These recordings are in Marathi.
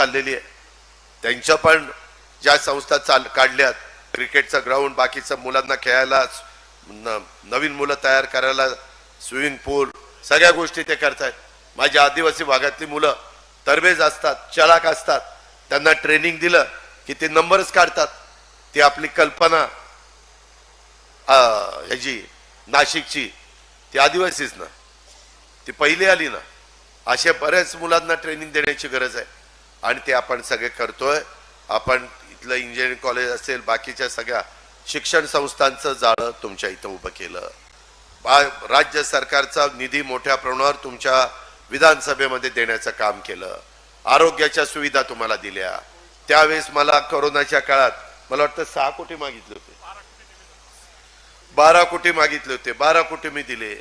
चाललेली आहे. त्यांच्या पण ज्या संस्था चाल काढल्यात क्रिकेटचं ग्राउंड बाकीचं मुलांना खेळायला न- नवीन मुलं तयार करायला स्विमिंग पूल सगळ्या गोष्टी ते करतायत. माझ्या आदिवासी भागातली मुलं तरबेज असतात चलाक असतात. त्यांना ट्रेनिंग दिलं की ते नंबरच काढतात. ती आपली कल्पना ह्याची नाशिकची ती आदिवासीच ना. ती पहिली आली ना. अशा बऱ्याच मुलांना ट्रेनिंग देण्याची गरज आहे. आणि ते आपण सगळे करतोय. आपण इथलं इंजिनिअरिंग कॉलेज असेल बाकीच्या सगळ्या शिक्षण संस्थांचं जाळं तुमच्या इथं उभं केलं. बा- राज्य सरकारचा निधी मोठ्या प्रमाणावर तुमच्या विधानसभेमध्ये देण्याचं काम केलं. आरोग्याच्या सुविधा तुम्हाला दिल्या. त्यावेळेस मला कोरोनाच्या काळात मला वाटतं सहा कोटी मागितले होते. बारा कोटी मागितले होते. बारा कोटी मी दिले.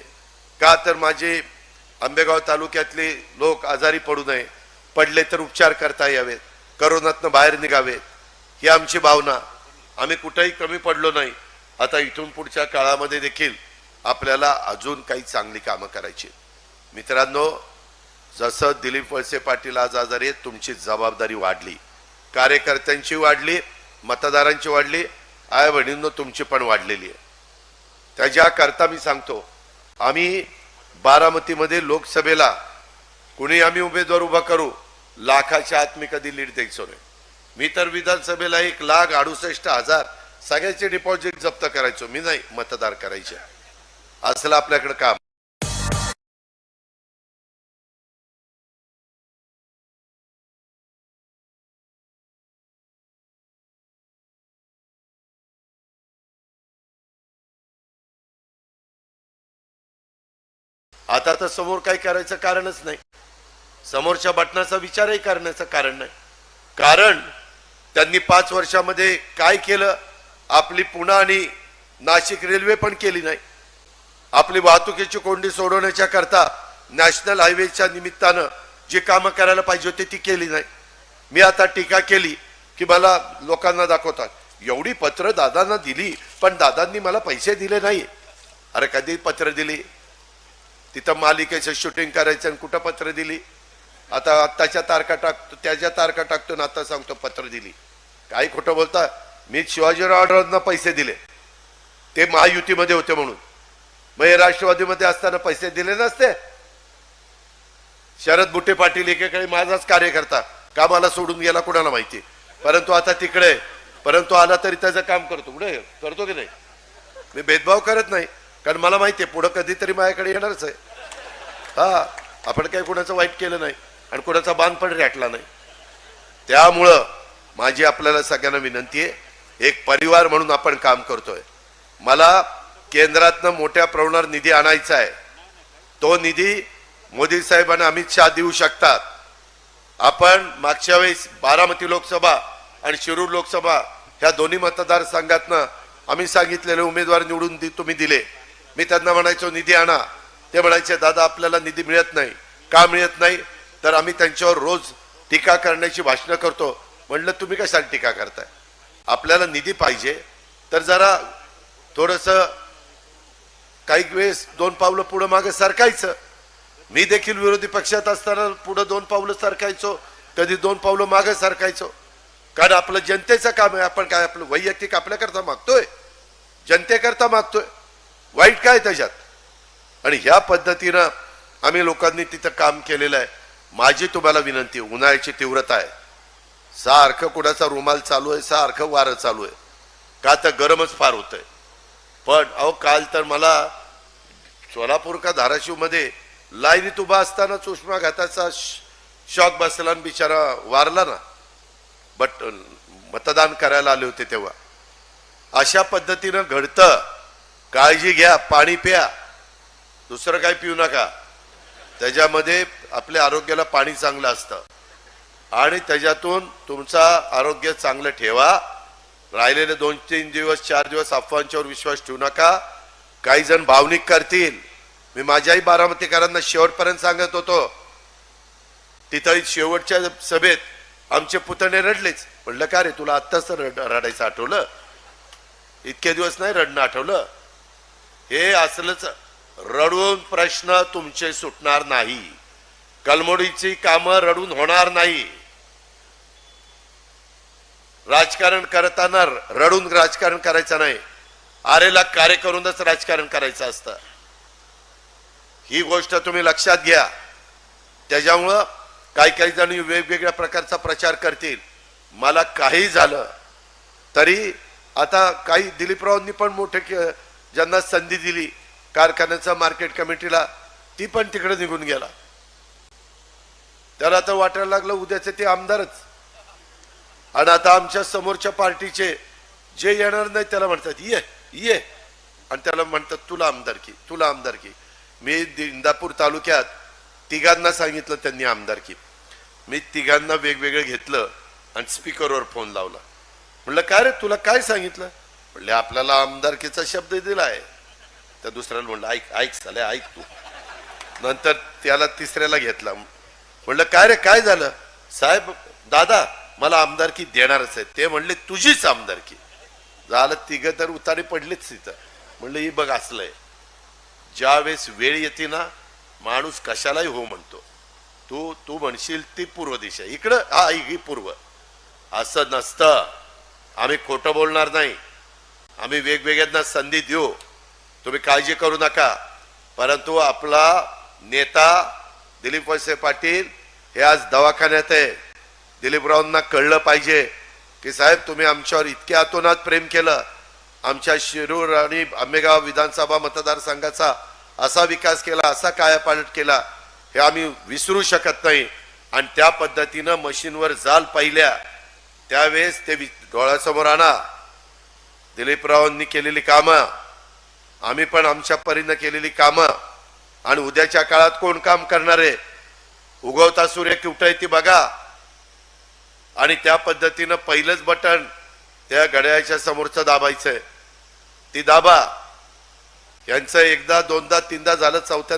का तर माझे आंबेगाव तालुक्यातले लोक आजारी पडू नये पडले तर उपचार करता यावेत. करोनातनं बाहेर निघावेत. ही आमची भावना. आम्ही कुठेही कमी पडलो नाही. आता इथून पुढच्या काळामध्ये देखील आपल्याला अजून काही चांगली कामं करायची मित्रांनो जसं दिलीप वळसे पाटील आज आजारी आहेत तुमची जबाबदारी वाढली. कार्यकर्त्यांची वाढली मतदारांची वाढली. आय बहिणींनो तुमची पण वाढलेली आहे. त्याच्याकरता मी सांगतो आम्ही बारामतीमध्ये लोकसभेला कुणी आम्ही उमेदवार उभा करू? लाखाच्या आत मी कधी लीड द्यायचो नाही मी तर विधानसभेला एक लाख अडुसष्ट हजार सगळ्याचे डिपॉझिट जप्त करायचो. मी नाही मतदार करायचे. असलं आपल्याकडे काम. आता तर समोर काही करायचं कारणच नाही. समोरच्या बटनाचा विचारही करण्याचं कारण नाही. कारण त्यांनी पाच वर्षामध्ये काय केलं? आपली पुणे आणि नाशिक रेल्वे पण केली नाही. आपली वाहतुकीची कोंडी सोडवण्याच्या करता नॅशनल हायवेच्या निमित्तानं जी कामं करायला पाहिजे होती ती केली नाही. मी आता टीका केली की मला लोकांना दाखवतात एवढी पत्र दादांना दिली पण दादांनी मला पैसे दिले नाही. अरे कधी पत्र दिली? तिथं मालिकेचं शूटिंग करायचं आणि कुठं पत्र दिली? आता आत्ताच्या तारखा टाकतो त्याच्या तारखा टाकतो ना आता सांगतो पत्र दिली. काही खोटं बोलता मी शिवाजीरावांना पैसे दिले. ते महायुतीमध्ये होते म्हणून. मग हे राष्ट्रवादीमध्ये असताना पैसे दिले नसते. शरद बुटे पाटील एकेकाळी माझाच कार्यकर्ता. कामाला सोडून गेला कुणाला माहिती? परंतु आता तिकडे परंतु आला तरी त्याचं काम करतो. कुठे करतो की नाही? मी भेदभाव करत नाही. कारण मला माहिती आहे पुढं कधीतरी माझ्याकडे येणारच आहे. हा आपण काही कुणाचं वाईट केलं नाही. आणि कुणाचा बांध पण रेटला नाही. त्यामुळं माझी आपल्याला सगळ्यांना विनंती आहे एक परिवार म्हणून आपण काम करतोय. मला केंद्रातनं मोठ्या प्रमाणावर निधी आणायचा आहे. तो निधी मोदी साहेबांना अमित शहा देऊ शकतात. आपण मागच्या वेळेस बारामती लोकसभा आणि शिरूर लोकसभा ह्या दोन्ही मतदारसंघातनं आम्ही सांगितलेले उमेदवार निवडून दि तुम्ही दिले. मी त्यांना म्हणायचो निधी आणा. ते म्हणायचे दादा आपल्याला निधी मिळत नाही. का मिळत नाही? तर आम्ही त्यांच्यावर रोज टीका करण्याची भाषणं करतो. म्हणलं तुम्ही कशाला टीका करताय? आपल्याला निधी पाहिजे. तर जरा थोडंसं काही वेळेस दोन पावलं पुढं मागे सरकायचं. मी देखील विरोधी पक्षात असताना पुढं दोन पावलं सरकायचो कधी दोन पावलं मागे सरकायचो. कारण आपलं जनतेचं काम आहे आपण काय आपलं वैयक्तिक आपल्याकरता मागतोय? जनतेकरता मागतोय. वाईट काय त्याच्यात? आणि ह्या पद्धतीनं आम्ही लोकांनी तिथं काम केलेलं आहे. माझी तुम्हाला विनंती उन्हाळ्याची तीव्रता आहे. सारखं कुणाचा रुमाल चालू आहे सारखं वारं चालू आहे. का तर गरमच फार होतंय. पण अहो काल तर मला सोलापूर का धाराशिवमध्ये लाईनीत उभा असतानाच उष्माघाताचा श- शॉक बसला आणि बिचारा वारला ना. बट मतदान करायला आले होते तेव्हा. अशा पद्धतीनं घडतं. काळजी घ्या पाणी प्या. दुसरं काही पिऊ नका. त्याच्यामध्ये आपल्या आरोग्याला पाणी चांगलं असतं. आणि त्याच्यातून तुमचा आरोग्य चांगलं ठेवा. राहिलेले दोन तीन दिवस चार दिवस अफवांच्यावर विश्वास ठेवू नका. काही जण भावनिक करतील. मी माझ्याही बारामतीकरांना शेवटपर्यंत सांगत होतो. तिथं शेवटच्या सभेत आमचे पुतणे रडलेच. म्हणलं का रे तुला आत्ताच रड रडायचं आठवलं? इतके दिवस नाही रडणं आठवलं? हे असलंच रडून प्रश्न तुमचे सुटणार नाही. कलमोडीची कामं रडून होणार नाही. राजकारण करताना रडून राजकारण करायचं नाही. आरेला कार्य करूनच राजकारण करायचं असतं. ही गोष्ट तुम्ही लक्षात घ्या. त्याच्यामुळं काही काही जण वेगवेगळ्या प्रकारचा प्रचार करतील. मला काही झालं तरी आता काही दिलीपरावांनी पण मोठे ज्यांना संधी दिली कारखान्याचा मार्केट कमिटीला ती पण तिकडे निघून गेला. त्याला आता वाटायला लागलं उद्याचे ते आमदारच. आणि आता आमच्या समोरच्या पार्टीचे जे येणार नाही त्याला म्हणतात ये ये. आणि त्याला म्हणतात तुला आमदारकी तुला आमदारकी मी इंदापूर तालुक्यात तिघांना सांगितलं त्यांनी आमदारकी मी तिघांना वेगवेगळं घेतलं आणि स्पीकरवर फोन लावला. म्हणलं काय रे तुला काय सांगितलं? म्हणले आपल्याला आमदारकीचा शब्द दिलाय. त्या दुसऱ्याला म्हणलं ऐक ऐक साले ऐक तू. नंतर त्याला तिसऱ्याला घेतला. म्हणलं काय रे काय झालं? साहेब दादा मला आमदारकी देणारच आहे ते म्हणले तुझीच आमदारकी. झालं तिघं तर उतारे पडलेच तिथं. म्हणलं ही बघ असलंय. ज्यावेळेस वेळ येते ना माणूस कशालाही हो म्हणतो. तू तू म्हणशील ती पूर्व दिशा. इकडं हा ही पूर्व. असं नसतं. आम्ही खोटं बोलणार नाही. आम्ही वेगवेगळ्यांना संधी देऊ. तुम्ही काळजी करू नका. परंतु आपला नेता दिलीप वळसे पाटील हे आज दवाखान्यात आहे. दिलीपरावांना कळलं पाहिजे की साहेब तुम्ही आमच्यावर इतक्या अतोनात प्रेम केलं. आमच्या शिरूर आणि आंबेगाव विधानसभा मतदारसंघाचा असा विकास केला असा कायापालट केला हे आम्ही विसरू शकत नाही. आणि त्या पद्धतीनं मशीनवर जाल पाहिल्या त्यावेळेस ते वि- डोळ्यासमोर आणा. दिलीपरावांनी केलेली कामं आम्ही पण आमच्या परीनं केलेली कामं. आणि उद्याच्या काळात कोण काम करणार आहे? उगवता सूर्य कुठं ती बघा. आणि त्या पद्धतीनं पहिलंच बटन त्या घड्याळाच्या समोरचं दाबायचंय. ती दाबा. यांचं एकदा दोनदा तीनदा झालं चौथ्या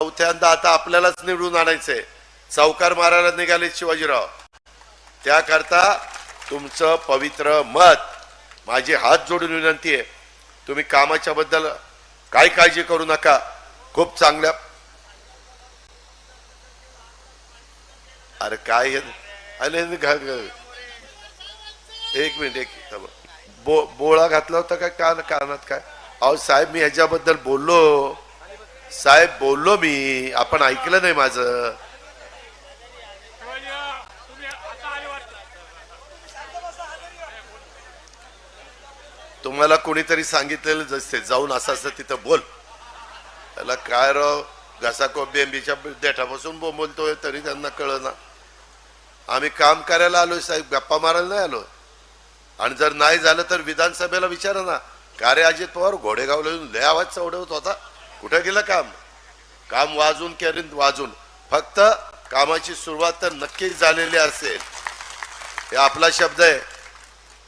चौथ्यांदा आता आपल्यालाच निवडून आणायचंय. सावकार मारायला निघाले शिवाजीराव. त्याकरता तुमचं पवित्र मत. माझी हात जोडून विनंती आहे. तुम्ही कामाच्या बद्दल काय काळजी करू नका. खूप चांगल्या अरे काय अरे एक मिनिट एक बो बोळा घातला होता काय कान कानात काय? अहो साहेब मी ह्याच्याबद्दल बोललो. साहेब बोललो मी. आपण ऐकलं नाही माझं तुम्ही आता आले वाटतं तुम्हाला कोणीतरी सांगितलेलं जसे जाऊन असं असं तिथं बोल. त्याला काय राव घसा बेंबीच्या देठापासून बोंबलतोय तरी त्यांना कळना. आम्ही काम करायला आलोय साहेब गप्पा मारायला नाही आलो आणि जर नाही झालं तर विधानसभेला विचारा ना. का रे अजित पवार घोडेगावला येऊन लय आवाज चढवत होता. कुठं गेलं काम? काम वाजून करीन वाजून. फक्त कामाची सुरुवात तर नक्कीच झालेली असेल. हे आपला शब्द आहे.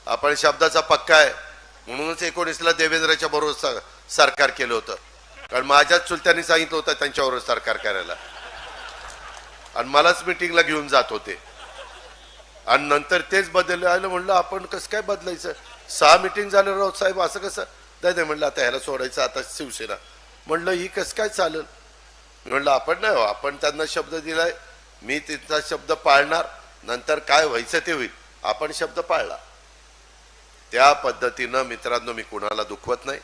आपण शब्दाचा पक्का आहे. म्हणूनच एकोणीसला देवेंद्रच्या बरोबर सरकार केलं होतं. कारण माझ्याच चुलत्यांनी सांगितलं होतं त्यांच्याबरोबर सरकार करायला. आणि मलाच मिटिंगला घेऊन जात होते. आणि नंतर तेच बदललं आलं म्हणलं आपण कसं काय बदलायचं? सहा मिटिंग झालं राऊत साहेब असं कसं? नाही म्हणलं आता ह्याला सोडायचं आता शिवसेना. म्हणलं ही कसं काय चालेल? म्हणलं आपण नाही हो आपण त्यांना शब्द दिलाय मी त्यांचा शब्द पाळणार नंतर काय व्हायचं ते होईल. आपण शब्द पाळला. त्या पद्धतीनं मित्रांनो मी कुणाला दुखवत नाही.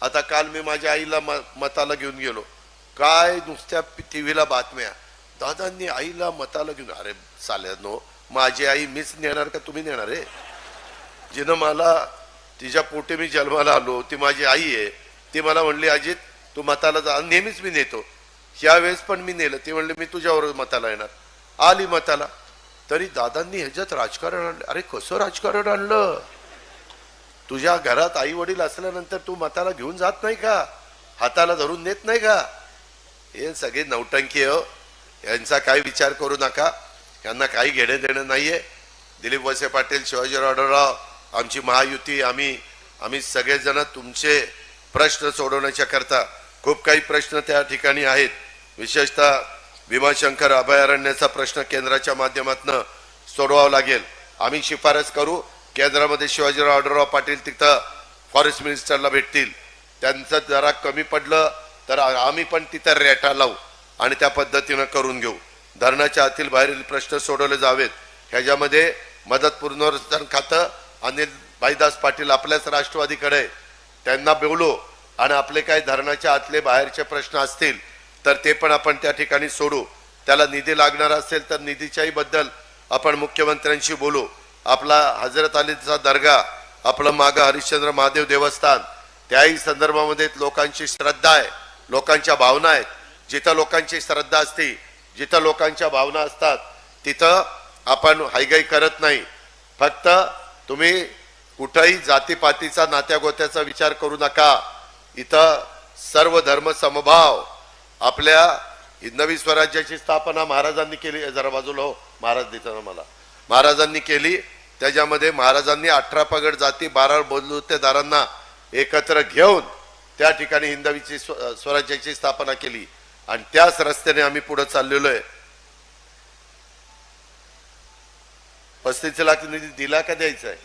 आता काल मी माझ्या आईला म- मताला घेऊन गेलो. काय नुसत्या टीव्हीला बातम्या? दादांनी आईला मताला घेऊन अरे चालेल माझी आई मीच नेणार का तुम्ही नेणार आहे जिनं मला तिच्या पोटी मी जन्माला आलो ती माझी आई आहे. ती मला म्हणली अजित तू मताला जा. नेहमीच मी नेतो. यावेळेस पण मी नेलं. ती म्हणली मी तुझ्यावर मताला येणार. आली मताला. तरी दादांनी ह्याच्यात राजकारण आणलं. अरे कसं राजकारण आणलं? तुझ्या घरात आई वडील असल्यानंतर तू मताला घेऊन जात नाही का? हाताला धरून नेत नाही का? हे सगळे नौटंकी हो. यांचा काही विचार करू नका. यांना काही घेणं देणं नाहीये. दिलीप वसे पाटील शिवाजीराव आढळराव आमची महायुती आम्ही आम्ही सगळेजण तुमचे प्रश्न सोडवण्याच्या करता खूप काही प्रश्न त्या ठिकाणी आहेत. विशेषतः भीमाशंकर अभयारण्याचा प्रश्न केंद्राच्या माध्यमातून सोडवावा लागेल. आम्ही शिफारस करू. केंद्रामध्ये शिवाजीराव आढळराव पाटील तिथं फॉरेस्ट मिनिस्टरला भेटतील. त्यांचं जरा कमी पडलं तर आम्ही पण तिथं रेटा लावू आणि त्या पद्धतीनं करून घेऊ. धरणाच्या आतील बाहेरील प्रश्न सोडवले जावेत. ह्याच्यामध्ये मदत पुनर्वसन खातं अनिल भाईदास पाटील आपल्याच राष्ट्रवादीकडे त्यांना बोलू आणि आपले काही धरणाच्या आतले बाहेरचे प्रश्न असतील तर ते पण आपण त्या ठिकाणी सोडू. त्याला निधी लागणार असेल तर निधीच्याही बद्दल आपण मुख्यमंत्र्यांशी बोलू. आपला हजरत अलीचा दर्गा आपलं मागं हरिश्चंद्र महादेव देवस्थान त्याही संदर्भामध्ये लोकांची श्रद्धा आहे लोकांच्या भावना आहेत. जिथं लोकांची श्रद्धा असते जिथं लोकांच्या भावना असतात तिथं आपण हायगाई करत नाही. फक्त तुम्ही कुठंही जातीपातीचा नात्यागोत्याचा विचार करू नका. इथं सर्व धर्म समभाव. आपल्या नवी स्वराज्याची स्थापना महाराजांनी केली. जरा बाजूला हो. महाराज देताना मला. महाराजांनी केली. त्याच्यामध्ये महाराजांनी अठरा पगड जाती बारा बलुतेदारांना एकत्र घेऊन त्या ठिकाणी हिंदवीची स्व- स्वराज्याची स्थापना केली. आणि त्याच रस्त्याने आम्ही पुढे चाललेलो आहे. पस्तीस लाख निधी दिला का द्यायचा आहे?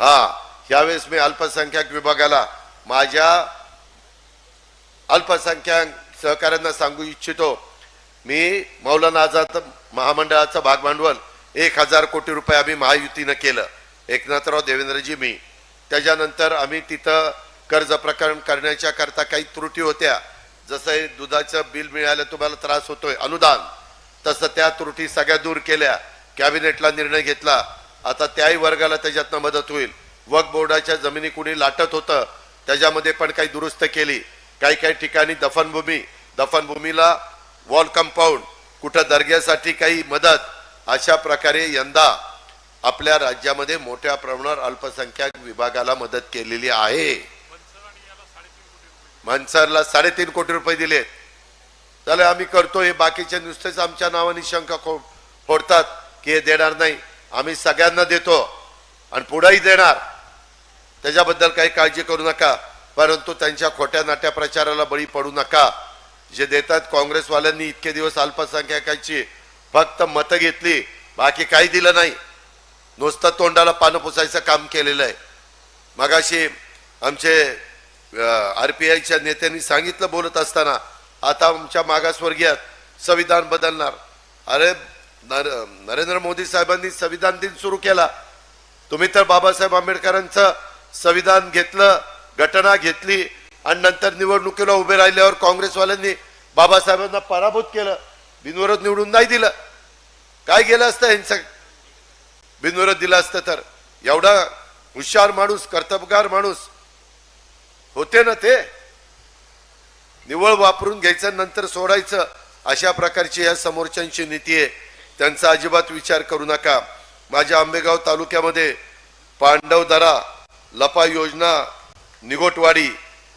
हा यावेळेस मी अल्पसंख्याक विभागाला माझ्या अल्पसंख्याक सहकाऱ्यांना सांगू इच्छितो. मी मौलाना आझाद महामंडळाचं भागभांडवल एक हजार कोटी रुपये आम्ही महायुतीनं केलं. एकनाथराव देवेंद्रजी मी. त्याच्यानंतर आम्ही तिथं कर्ज प्रकरण करण्याच्या करता काही त्रुटी होत्या. जसं दुधाचं बिल मिळालं तुम्हाला त्रास होतोय अनुदान. तसं त्या त्रुटी सगळ्या दूर केल्या. कॅबिनेटला निर्णय घेतला. आता त्याही वर्गाला त्याच्यातनं मदत होईल. वक बोर्डाच्या जमिनी कुणी लाटत होतं त्याच्यामध्ये पण काही दुरुस्त केली. काही काही ठिकाणी दफनभूमी. दफनभूमीला वॉल कंपाऊंड. कुठं दर्ग्यासाठी काही मदत. अशा प्रकारे यंदा आपल्या राज्यामध्ये मोठ्या प्रमाणावर अल्पसंख्याक विभागाला मदत केलेली आहे. मनसरला साडेतीन कोटी रुपये दिलेत. त्याला आम्ही करतो हे बाकीचे नुसतेच आमच्या नावाने शंका खो फोडतात की हे देणार नाही. आम्ही सगळ्यांना देतो आणि पुढेही देणार. त्याच्याबद्दल काही काळजी करू नका परंतु त्यांच्या खोट्या नाट्या प्रचाराला बळी पडू नका. जे देतात काँग्रेसवाल्यांनी इतके दिवस अल्पसंख्याकांची फक्त मतं घेतली बाकी काही दिलं नाही. नुसतं तोंडाला पानं पुसायचं काम केलेलं आहे. मगाशी आमचे आर पी आयच्या नेत्यांनी सांगितलं बोलत असताना आता आमच्या मागासवर्गीयात संविधान बदलणार. अरे नर नरेंद्र मोदी साहेबांनी संविधान दिन सुरू केला. तुम्ही तर बाबासाहेब आंबेडकरांचं संविधान घेतलं घटना घेतली आणि नंतर निवडणुकीला उभे राहिल्यावर काँग्रेसवाल्यांनी बाबासाहेबांना पराभूत केलं. बिनविरोध निवडून नाही दिलं. काय गेलं असतं यांचं बिनविरोध दिलं असतं तर. एवढा हुशार माणूस कर्तबगार माणूस. होते ना ते? निवळ वापरून घ्यायचं नंतर सोडायचं. अशा प्रकारची या समोरच्यांची नीती आहे. त्यांचा अजिबात विचार करू नका. माझ्या आंबेगाव तालुक्यामध्ये पांडवदरा लपा योजना निगोटवाडी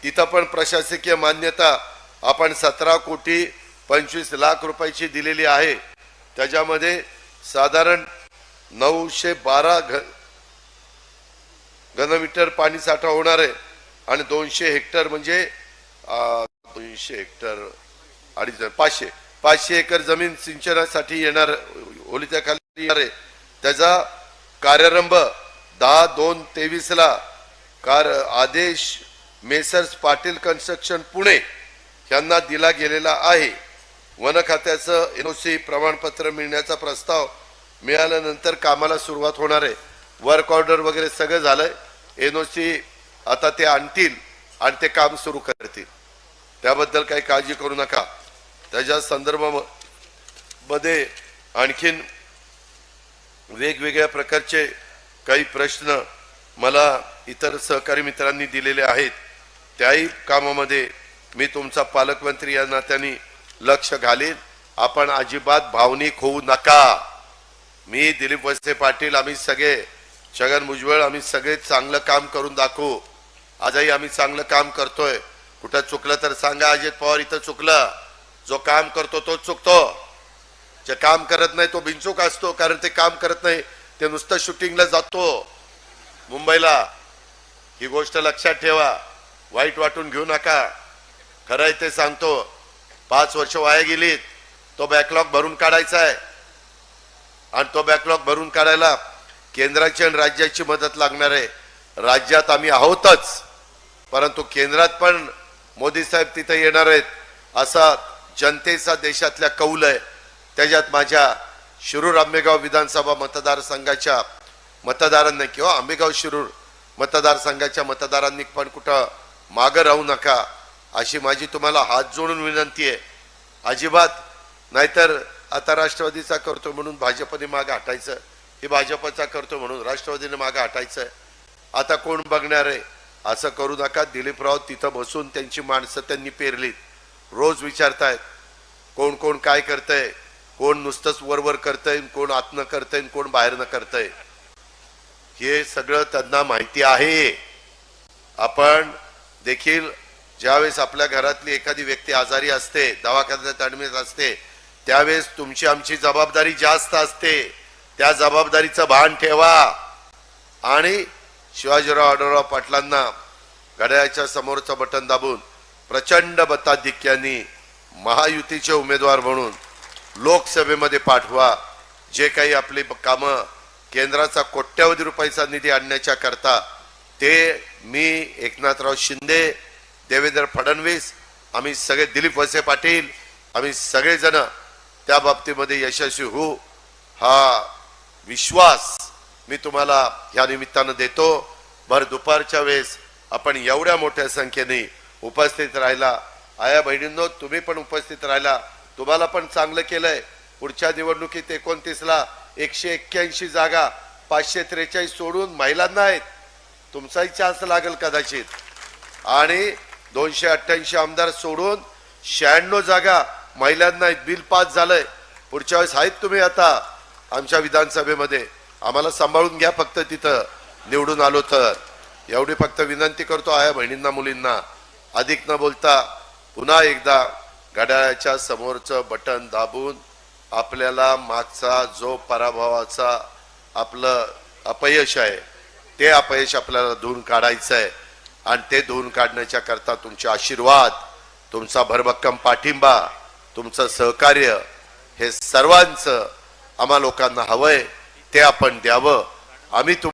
तिथं पण प्रशासकीय मान्यता. आपण सतरा कोटी पंचवीस लाख रुपयाची दिलेली आहे. त्याच्यामध्ये साधारण नऊशे बारा घ घनमीटर पाणी साठा होणार आहे. आणि दोनशे हेक्टर म्हणजे दोनशे हेक्टर अडीच पाचशे पाचशे एकर जमीन सिंचनासाठी येणार होलीच्या खाली येणार आहे. त्याचा कार्यारंभ दहा दोन तेवीसला कार आदेश मेसर्स पाटील कन्स्ट्रक्शन पुणे यांना दिला गेलेला आहे. वन खात्याचं एन ओ सी प्रमाणपत्र मिळण्याचा प्रस्ताव मिळाल्यानंतर कामाला सुरुवात होणार आहे. वर्क ऑर्डर वगैरे सगळं झालंय. सी आता ते आणतील आणि ते काम सुरू करतील. त्याबद्दल काही काळजी करू नका. त्याच्या संदर्भामध्ये आणखीन वेगवेगळ्या प्रकारचे काही प्रश्न मला इतर सहकारी मित्रांनी दिलेले आहेत. त्याही कामामध्ये मी तुमचा पालकमंत्री या नात्याने लक्ष घालीन. आपण अजिबात भावनिक होऊ नका. मी दिलीप वळसे पाटील आम्ही सगळे छगन भुजबळ आम्ही सगळे चांगलं काम करून दाखवू. आजही आम्ही चांगलं काम करतोय. कुठं चुकलं तर सांगा अजित पवार इथं चुकलं. जो काम करतो तो चुकतो. जे काम करत नाही तो बिनचूक असतो कारण ते काम करत नाही ते नुसतं शूटिंगला जातो. मुंबईला ही गोष्ट लक्षात ठेवा. वाईट वाटून घेऊ नका. खरं आहे ते सांगतो. पाच वर्ष वाया गेलीत. तो बॅकलॉग भरून काढायचा आहे. आणि तो बॅकलॉग भरून काढायला केंद्राची आणि राज्याची मदत लागणार आहे. राज्यात आम्ही आहोतच. परंतु केंद्रात पण मोदी साहेब तिथे येणार आहेत. असा जनतेचा देशातल्या कौल आहे. त्याच्यात माझ्या शिरूर आंबेगाव विधानसभा मतदारसंघाच्या मतदारांनी किंवा आंबेगाव शिरूर मतदारसंघाच्या मतदारांनी पण कुठं मागं राहू नका. अशी माझी तुम्हाला हात जोडून विनंती आहे. अजिबात नाहीतर आता राष्ट्रवादीचा करतो म्हणून भाजपने मागं हटायचं. हे भाजपचा करतो म्हणून राष्ट्रवादीने मागं हटायचं. आता कोण बघणार आहे? असं करू नका. दिलीपराव तिथं बसून त्यांची माणसं त्यांनी पेरलीत. रोज विचारतायत कोण कोण काय करतंय? कोण नुसतंच वरवर करतंय कोण आतनं करतंय कोण बाहेरनं करतंय? हे सगळं त्यांना माहिती आहे. आपण देखील ज्यावेळेस आपल्या घरातली एखादी व्यक्ती आजारी असते दवाखान्यात ॲडमिट असते त्यावेळेस तुमची आमची जबाबदारी जास्त असते. त्या जबाबदारीचं भान ठेवा. आणि शिवाजीराव आढळराव पाटलांना घड्याळाच्या समोरचं बटन दाबून प्रचंड बताधिक्यांनी महायुतीचे उमेदवार म्हणून लोकसभेमध्ये पाठवा. जे काही आपली कामं केंद्राचा कोट्यावधी रुपयाचा निधी आणण्याच्या करता ते मी एकनाथराव शिंदे देवेंद्र फडणवीस आम्ही सगळे दिलीप वसे पाटील आम्ही सगळेजण त्या बाबतीमध्ये यशस्वी होऊ हा विश्वास मी तुम्हाला ह्या निमित्तानं देतो. भर दुपारच्या वेळेस आपण एवढ्या मोठ्या संख्येने उपस्थित राहिला. आया बहिणींनो तुम्ही पण उपस्थित राहिला. तुम्हाला पण चांगलं केलंय. पुढच्या निवडणुकीत एकोणतीसला एकशे एक्क्याऐंशी जागा पाचशे त्रेचाळीस सोडून महिलांना आहेत. तुमचाही चान्स लागेल कदाचित. आणि दोनशे अठ्ठ्याऐंशी आमदार सोडून शहाण्णव जागा महिलांना बिल पास झालंय. पुढच्या वेळेस आहेत तुम्ही आता आमच्या विधानसभेमध्ये. आम्हाला सांभाळून घ्या फक्त तिथं. निवडून आलो तर. एवढी फक्त विनंती करतो आहे बहिणींना मुलींना. अधिक न बोलता पुन्हा एकदा घड्याळाच्या समोरचं बटन दाबून आपल्याला मागचा जो पराभवाचा आपलं अपयश आहे ते अपयश आपल्याला धुवून काढायचं आहे आणि ते धुवून काढण्याच्या करता तुमचे आशीर्वाद तुमचा भरभक्कम पाठिंबा तुमचं सहकार्य हे सर्वांचं आम्हा लोकांना हवंय ते आपण द्यावं. आम्ही तुम